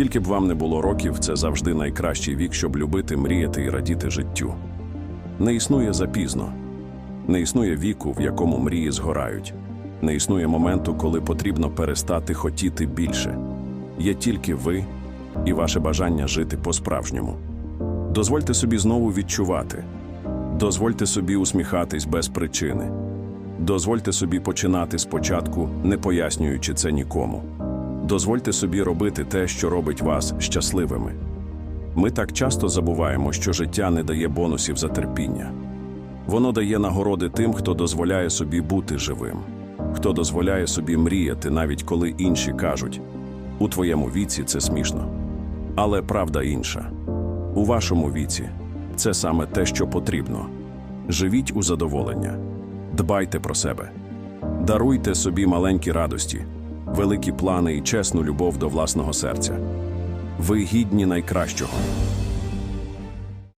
Скільки б вам не було років, це завжди найкращий вік, щоб любити, мріяти і радіти життю. Не існує запізно, не існує віку, в якому мрії згорають, не існує моменту, коли потрібно перестати хотіти більше. Є тільки ви і ваше бажання жити по-справжньому. Дозвольте собі знову відчувати, дозвольте собі усміхатись без причини. Дозвольте собі починати спочатку, не пояснюючи це нікому. Дозвольте собі робити те, що робить вас щасливими. Ми так часто забуваємо, що життя не дає бонусів за терпіння. Воно дає нагороди тим, хто дозволяє собі бути живим, хто дозволяє собі мріяти, навіть коли інші кажуть у твоєму віці це смішно. Але правда інша. У вашому віці це саме те, що потрібно. Живіть у задоволення, дбайте про себе, даруйте собі маленькі радості, великі плани і чесну любов до власного серця. Ви гідні найкращого.